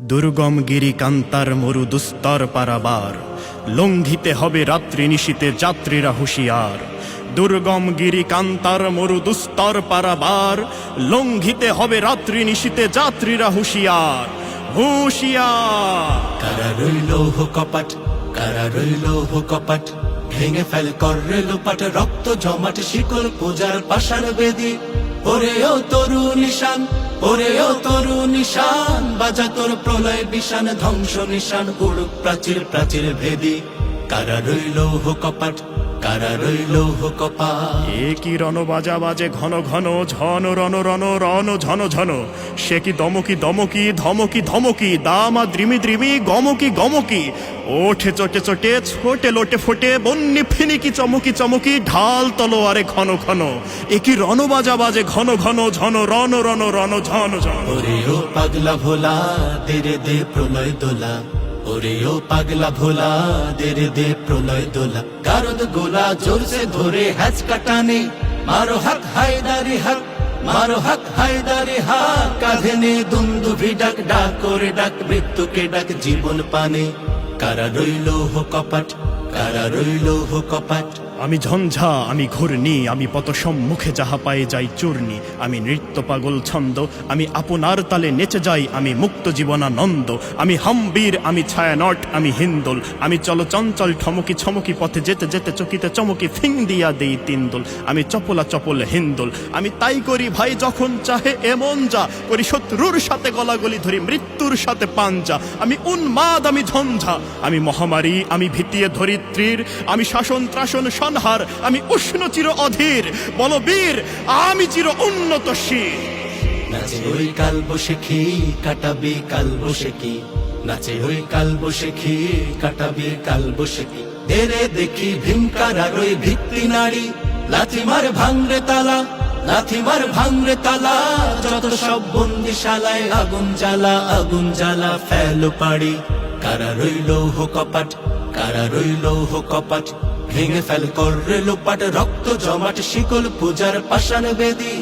দুর্গম গিরি কান্তার মরু দুস্তর পারাবার। লঙ্ঘিতে হবে রাত্রি নিশীতে যাত্রীরা হুঁশিয়ার। দুর্গম গিরি কান্তার মরু দুস্তর পারাবার। লঙ্ঘিতে হবে রাত্রি নিশীতে যাত্রীরা হুঁশিয়ার। হুঁশিয়ার! কারা রইল কপাট কারা রইল কপাট, ভেঙে ফেল কররে লোপাট, রক্ত জমাট শিকল পূজার পাষাণ বেদি। ওরে ও তরু নিশান ওরে ও তরু নিশান বাজা তোর প্রলয় বিশান ধ্বংস নিশান উড়ুক প্রাচীর প্রাচীর ভেদি। কারা রইল কপাট? কারা রইল হো কপাট এ কি রণ বাজা বাজে ঘন ঘন ঝন রণ রণ রণ ঝন ঝন। সে কি দমকি দমকি ধমকি ধমকি দামা দ্রিমি দ্রিমি গমকি গমকি। ওঠে চটে চটে ছোটে লোটে ফোটে বন্যি ফিনিকি চমকি চমকি ঢাল তলোয়ারে ঘন ঘন। এ কি রণ বাজা বাজে ঘন ঘন ঝন রণ রণ রণ ঝন ঝন। পাগলা ভোলা দে প্রলয় দোলা। ওরে ও পাগলা ভোলা দের দে প্রলয় দোলা। কারদ গোলা জোরসে ধরে হ্যাচ কাটানে। মারো হক, হায়দারি হক, মারো হক, হায়দারি হক। কাঁধে নে দুন্দুভি ডাক ডাক করে ডাক, মৃত্যুকে ডাক জীবন পানে। কারা রইল হো কপাট, কারা রইল হো কপাট? আমি ঝঞ্ঝা, আমি ঘূর্ণি, আমি পত সম্মুখে যাহা পায়ে যাই চূর্ণি, আমি নৃত্য পাগল ছন্দ, আমি আপনার তালে নেচে যাই, আমি মুক্ত জীবনানন্দ, আমি হাম্বীর, আমি ছায়ানট, আমি হিন্দোল, আমি চল চঞ্চল ঠমকি ছমকি পথে যেতে যেতে চকিতে চমকি ফিং দিয়া দেই তিনদোল, আমি চপলা চপল হিন্দোল, আমি তাই করি ভাই যখন চাহে এমন যা, করি শত্রুর সাথে গলাগলি ধরি মৃত্যুর সাথে পাঞ্জা, আমি উন্মাদ, আমি ঝঞ্ঝা, আমি মহামারী, আমি ভিতিয়ে ধরিত্রীর, আমি শাসন ত্রাসন সংহার আমি উষ্ণ চির অধীর। বলবীর আমি চির উন্নত শির। নাচে ওই কাল বসে খি কাটাবি কাল বসে কি নাচে ওই কাল বসে খি কাটাবি কাল বসে কি এরে দেখি ভীমকার আর ওই ভিত্তি নারী। লাথি মার ভাঙরে তালা, লাথি মার ভাঙরে তালা। যত সব বন্দিশালায় আগুন জ্বালা আগুন জ্বালা ফেল পাড়ি। কারা রইল হো কপাট, কারা রইল হো কপাট। ভেঙে ফেল কর লোপাট রক্ত জমাট শিকল পূজার পাশান বেদি।